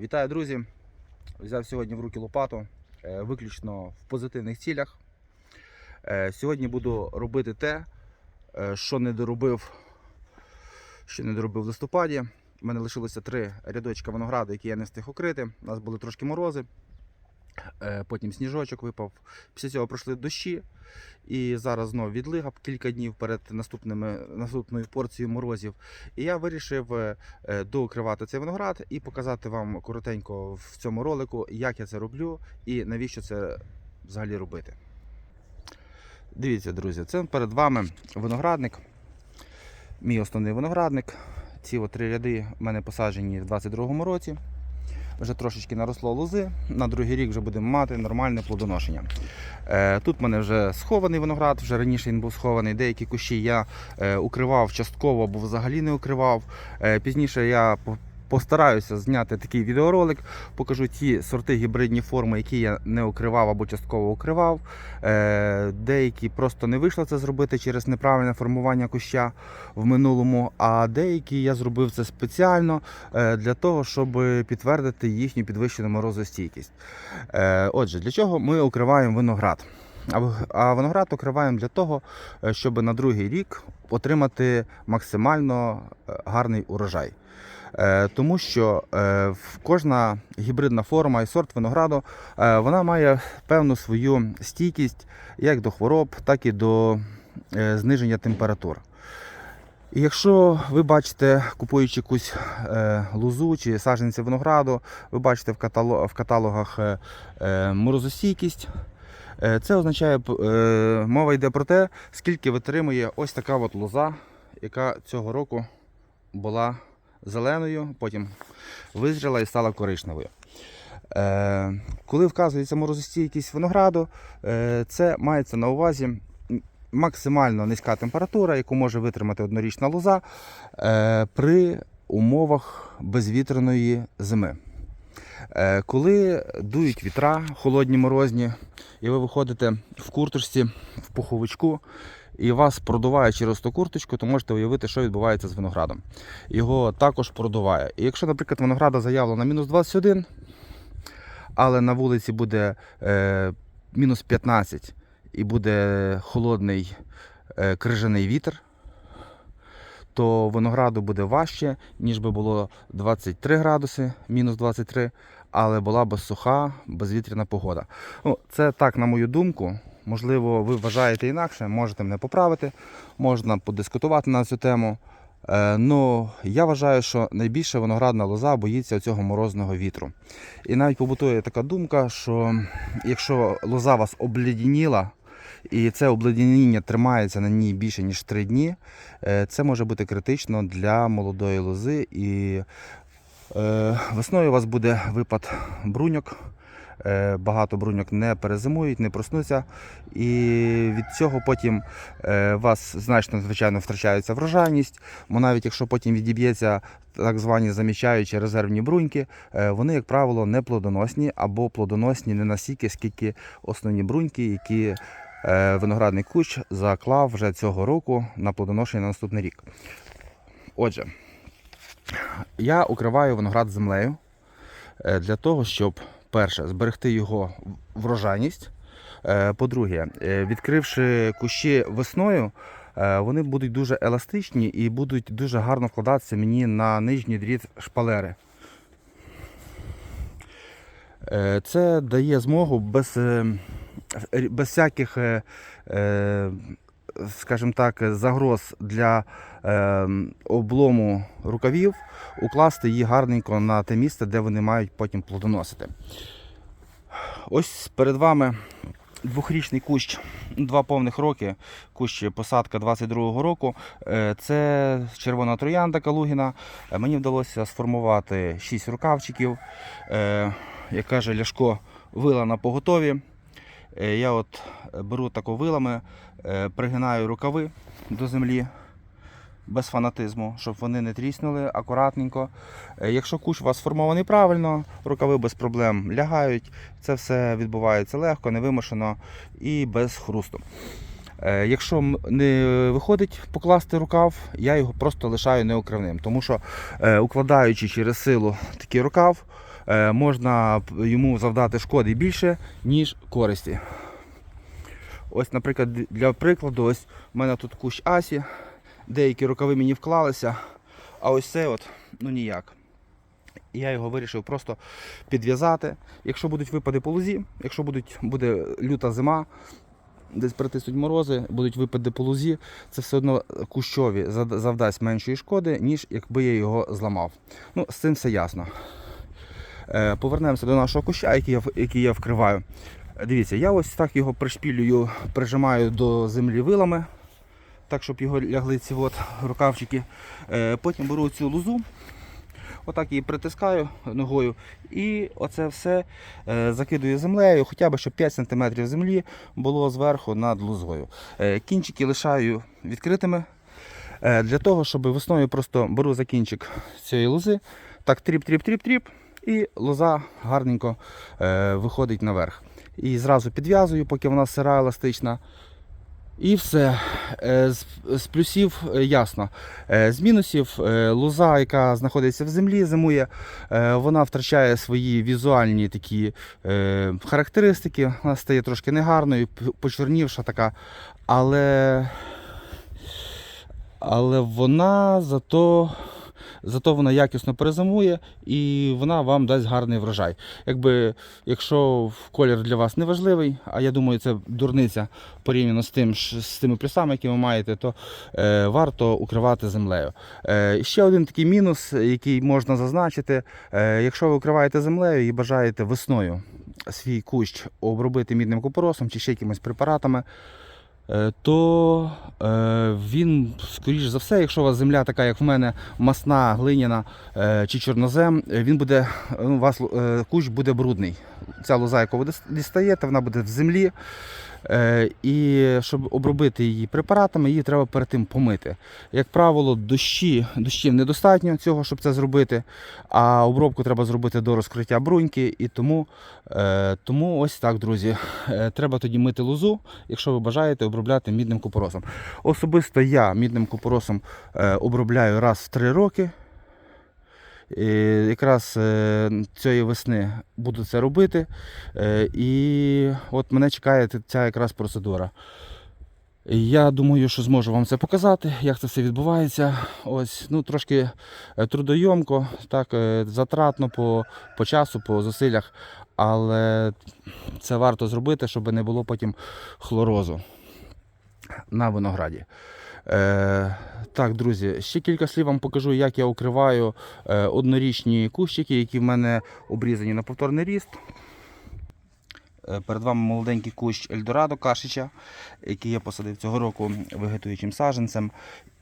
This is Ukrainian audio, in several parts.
Вітаю, друзі! Взяв сьогодні в руки лопату, е, виключно в позитивних цілях. Е, Сьогодні буду робити те, е, що не доробив, що не доробив в листопаді. У мене лишилося три рядочка винограду, які я не встиг укрити. У нас були трошки морози, потім сніжочок випав. Після цього пройшли дощі. І зараз знову відлига кілька днів перед наступними, наступною порцією морозів. І я вирішив е, е, доукривати цей виноград і показати вам коротенько в цьому ролику, як я це роблю і навіщо це взагалі робити. Дивіться, друзі, це перед вами виноградник. Мій основний виноградник. Ці три ряди в мене посаджені в 22-му році. Вже трошечки наросло лози. На другий рік вже будемо мати нормальне плодоношення. Е, Тут в мене вже схований виноград, вже раніше він був схований. Деякі кущі я е, укривав частково або взагалі не укривав. Е, Пізніше я постараюся зняти такий відеоролик, покажу ті сорти гібридні форми, які я не укривав або частково укривав. Е, Деякі просто не вийшло це зробити через неправильне формування куща в минулому, а деякі я зробив це спеціально е, для того, щоб підтвердити їхню підвищену морозостійкість. Е, Отже, для чого ми укриваємо виноград? А виноград укриваємо для того, щоб на другий рік отримати максимально гарний урожай. Е, Тому що е, кожна гібридна форма і сорт винограду е, вона має певну свою стійкість як до хвороб, так і до зниження температур. І якщо ви бачите, купуючи якусь лозу чи саджанці винограду, ви бачите в, катало- в каталогах морозостійкість, це означає, мова йде про те, скільки витримує ось така от лоза, яка цього року була зеленою, потім визріла і стала коричневою. Е, коли вказується морозостійкість винограду, е, це мається на увазі максимально низька температура, яку може витримати однорічна лоза е, при умовах безвітряної зими. Е, Коли дують вітра, холодні морозні, і ви виходите в курточці, в пуховичку, і вас продуває через ту курточку, то можете уявити, що відбувається з виноградом. Його також продуває. І якщо, наприклад, винограда заявлено мінус 21, але на вулиці буде е, мінус 15 і буде холодний е, крижаний вітер, то винограду буде важче, ніж би було 23 градуси, мінус 23, але була б суха, безвітряна погода. Ну, це так, на мою думку. Можливо, ви вважаєте інакше, можете мене поправити, можна подискутувати на цю тему. Е, Ну, я вважаю, що найбільше виноградна лоза боїться цього морозного вітру. І навіть побутує така думка, що якщо лоза вас обледеніла, і це обледеніння тримається на ній більше ніж 3 дні, е, це може бути критично для молодої лози. І е, весною у вас буде випад бруньок. Е, Багато бруньок не перезимують, не проснуться, і від цього потім е, вас значно звичайно втрачається врожайність. Бо навіть якщо потім відіб'ється так звані заміщаючі резервні бруньки, е, вони, як правило, не плодоносні або плодоносні не настільки, скільки основні бруньки, які виноградний кущ заклав вже цього року на плодоношення на наступний рік. Отже, я укриваю виноград землею для того, щоб перше зберегти його врожайність. Е, По-друге, е, відкривши кущі весною, е, вони будуть дуже еластичні і будуть дуже гарно вкладатися мені на нижній дріт шпалери. Це дає змогу без, без всяких, скажімо так, загроз для е, облому рукавів укласти її гарненько на те місце, де вони мають потім плодоносити. Ось перед вами двохрічний кущ, два повних роки, кущ посадка 22-го року. Е, Це червона троянда Калугіна. Е, Мені вдалося сформувати 6 рукавчиків. Е, Як каже Ляшко, вила на поготові. Е, Я от беру тако вилами, е, пригинаю рукави до землі без фанатизму, щоб вони не тріснули акуратненько. Е, Якщо кущ у вас сформований правильно, рукави без проблем лягають. Це все відбувається легко, невимушено і без хрусту. Е, Якщо не виходить покласти рукав, я його просто лишаю неукривним, тому що е, укладаючи через силу такий рукав, е, можна йому завдати шкоди більше, ніж користі. Ось, наприклад, для прикладу, ось у мене тут кущ Асі, деякі рукави мені вклалися, а ось це от, ну ніяк. Я його вирішив просто підв'язати. Якщо будуть випади по лузі, якщо будуть, буде люта зима, десь притиснуть морози, будуть випади по лузі, це все одно кущові завдасть меншої шкоди, ніж якби я його зламав. Ну, з цим все ясно. Е, Повернемося до нашого куща, який я, який я вкриваю. Дивіться, я ось так його пришпілюю, прижимаю до землі вилами, так, щоб його лягли ці от рукавчики. Е, Потім беру цю лузу, отак її притискаю ногою, і оце все е, закидую землею, хоча б щоб 5 см землі було зверху над лузою. Кінчики лишаю відкритими. Для того, щоб весною просто беру за кінчик цієї лози, так тріп-тріп-тріп-тріп, і лоза гарненько е, виходить наверх. І зразу підв'язую, поки вона сира, еластична. І все. Е, З, плюсів е, ясно. Е, З мінусів лоза, яка знаходиться в землі, зимує, вона втрачає свої візуальні такі характеристики. Вона стає трошки негарною, почорнівша така. Але, але вона зато, зато вона якісно перезимує і вона вам дасть гарний врожай. Якби, якщо колір для вас не важливий, а я думаю, це дурниця порівняно з тим, з тими плюсами, які ви маєте, то е, варто укривати землею. Е, ще один такий мінус, який можна зазначити, е, якщо ви укриваєте землею і бажаєте весною свій кущ обробити мідним купоросом чи ще якимись препаратами, то е, він, скоріш за все, якщо у вас земля така, як в мене, масна, глиняна е, чи чорнозем, е, він буде, ну, у вас е, кущ буде брудний. Ця лоза, яку ви дістаєте, вона буде в землі. Е, І щоб обробити її препаратами, її треба перед тим помити. Як правило, дощі, дощів недостатньо цього, щоб це зробити. А обробку треба зробити до розкриття бруньки. І тому, е, тому ось так, друзі. Е, Треба тоді мити лозу, якщо ви бажаєте обробляти мідним купоросом. Особисто я мідним купоросом обробляю раз в три роки. Якраз е, цієї весни буду це робити. Е, І от мене чекає ця якраз процедура. Я думаю, що зможу вам це показати, як це все відбувається. Ось, ну, трошки е, трудойомко, так, затратно по, по часу, по зусиллях, але це варто зробити, щоб не було потім хлорозу на винограді. Е, так, друзі, ще кілька слів вам покажу, як я укриваю е, однорічні кущики, які в мене обрізані на повторний ріст. Е, Перед вами молоденький кущ Ельдорадо Кашича, який я посадив цього року вегетуючим саджанцем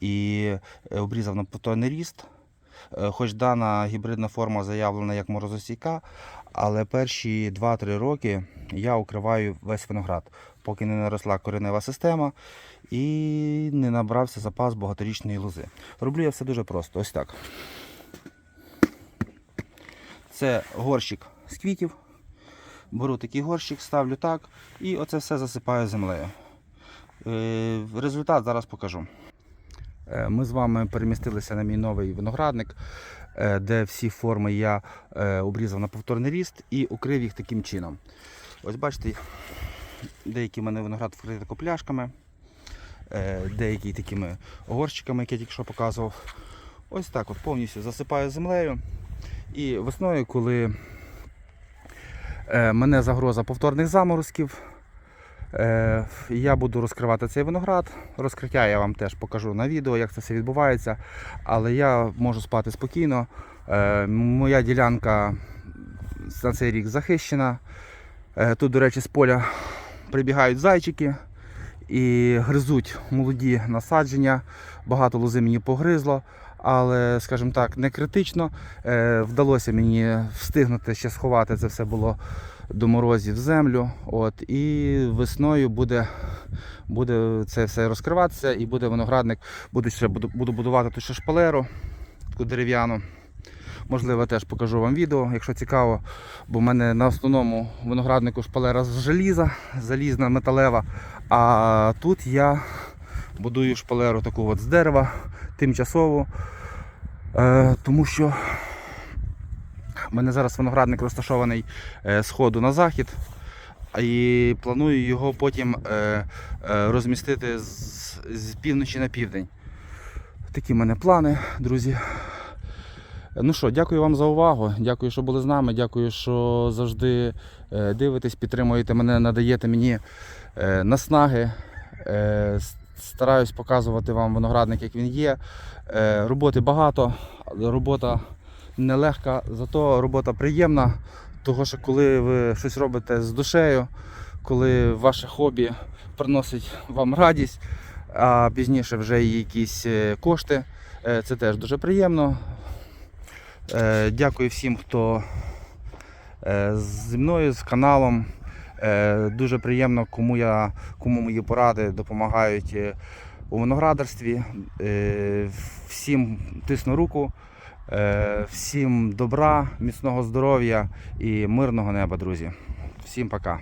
і обрізав на повторний ріст. Е, Хоч дана гібридна форма заявлена як морозостійка, але перші 2-3 роки я укриваю весь виноград, поки не наросла коренева система і не набрався запас багаторічної лози. Роблю я все дуже просто. Ось так. Це горщик з квітів. Беру такий горщик, ставлю так і оце все засипаю землею. Е, Результат зараз покажу. Е, Ми з вами перемістилися на мій новий виноградник, е, де всі форми я е, обрізав на повторний ріст і укрив їх таким чином. Ось бачите, деякий в мене виноград вкритий копляшками, деякий такими горщиками, які я тільки що показував. Ось так от повністю засипаю землею. І весною, коли мене загроза повторних заморозків, я буду розкривати цей виноград. Розкриття я вам теж покажу на відео, як це все відбувається. Але я можу спати спокійно. Е, Моя ділянка на цей рік захищена. Е, Тут, до речі, з поля прибігають зайчики і гризуть молоді насадження. Багато лози мені погризло, але, скажімо так, не критично. Е, Вдалося мені встигнути ще сховати це все було до морозів землю. От, і весною буде, буде це все розкриватися, і буде виноградник. Буду ще буду, буду будувати тут ще шпалеру, таку дерев'яну. Можливо, теж покажу вам відео, якщо цікаво. Бо в мене на основному винограднику шпалера з желіза, залізна металева. А тут я будую шпалеру таку от з дерева тимчасово. Е, тому що У мене зараз виноградник розташований е, з ходу на захід. І планую його потім е, е, розмістити з, півночі на південь. Такі в мене плани, друзі. Ну що, дякую вам за увагу. Дякую, що були з нами. Дякую, що завжди е, дивитесь, підтримуєте мене, надаєте мені е, наснаги. Е, Стараюсь показувати вам виноградник, як він є. Е, Роботи багато, робота нелегка, зато робота приємна. Того, що коли ви щось робите з душею, коли ваше хобі приносить вам радість, а пізніше вже і якісь е, кошти, е, це теж дуже приємно. Е, Дякую всім, хто зі мною, з каналом. Дуже приємно, кому, я, кому мої поради допомагають у виноградарстві. Всім тисну руку, всім добра, міцного здоров'я і мирного неба, друзі. Всім пока.